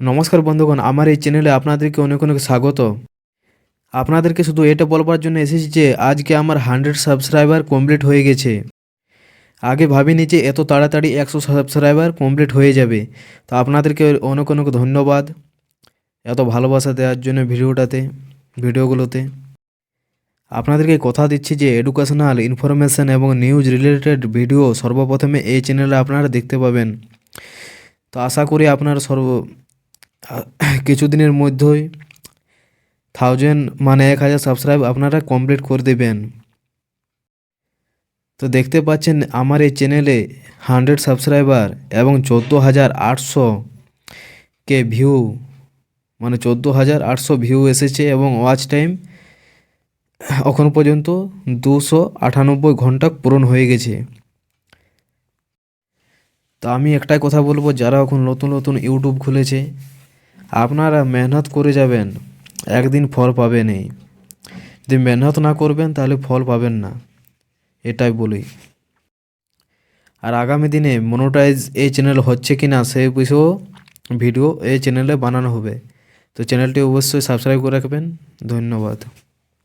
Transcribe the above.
নমস্কার বন্ধুগণ, আমার এই চ্যানেলে আপনাদেরকে অনেক অনেক স্বাগত। আপনাদেরকে শুধু এটা বলবার জন্য এসেছি যে, আজকে আমার হান্ড্রেড সাবস্ক্রাইবার কমপ্লিট হয়ে গেছে। আগে ভাবিনি যে, এত তাড়াতাড়ি একশো সাবস্ক্রাইবার কমপ্লিট হয়ে যাবে। তো আপনাদেরকে অনেক অনেক ধন্যবাদ এত ভালোবাসা দেওয়ার জন্য ভিডিওটাতে, ভিডিওগুলোতে। আপনাদেরকে কথা দিচ্ছি যে এডুকেশনাল ইনফরমেশান এবং নিউজ রিলেটেড ভিডিও সর্বপ্রথমে এই চ্যানেলে আপনারা দেখতে পাবেন। তো আশা করি আপনার সর্ব কিছুদিনের মধ্যেই থাউজেন্ড মানে এক হাজার সাবস্ক্রাইব আপনারা কমপ্লিট করে দেবেন। তো দেখতে পাচ্ছেন আমার এই চ্যানেলে হান্ড্রেড সাবস্ক্রাইবার এবং চোদ্দ হাজার আটশো কে ভিউ মানে চোদ্দ হাজার আটশো ভিউ এসেছে এবং ওয়াচ টাইম এখন পর্যন্ত দুশো আটানব্বই ঘণ্টা পূরণ হয়ে গেছে। তো আমি একটাই কথা বলব, যারা এখন নতুন নতুন ইউটিউব খুলেছে আপনারা মেহনত করে যাবেন, একদিন ফল পাবেনই যদি মেহনত না করবেন, তাহলে ফল পাবেন না। এটাই বলি। আর আগামী দিনে মনোটাইজ এই চ্যানেল হচ্ছে কি না সেই বিষয়েও ভিডিও এই চ্যানেলে বানানো হবে। তো চ্যানেলটি অবশ্যই সাবস্ক্রাইব করে রাখবেন। ধন্যবাদ।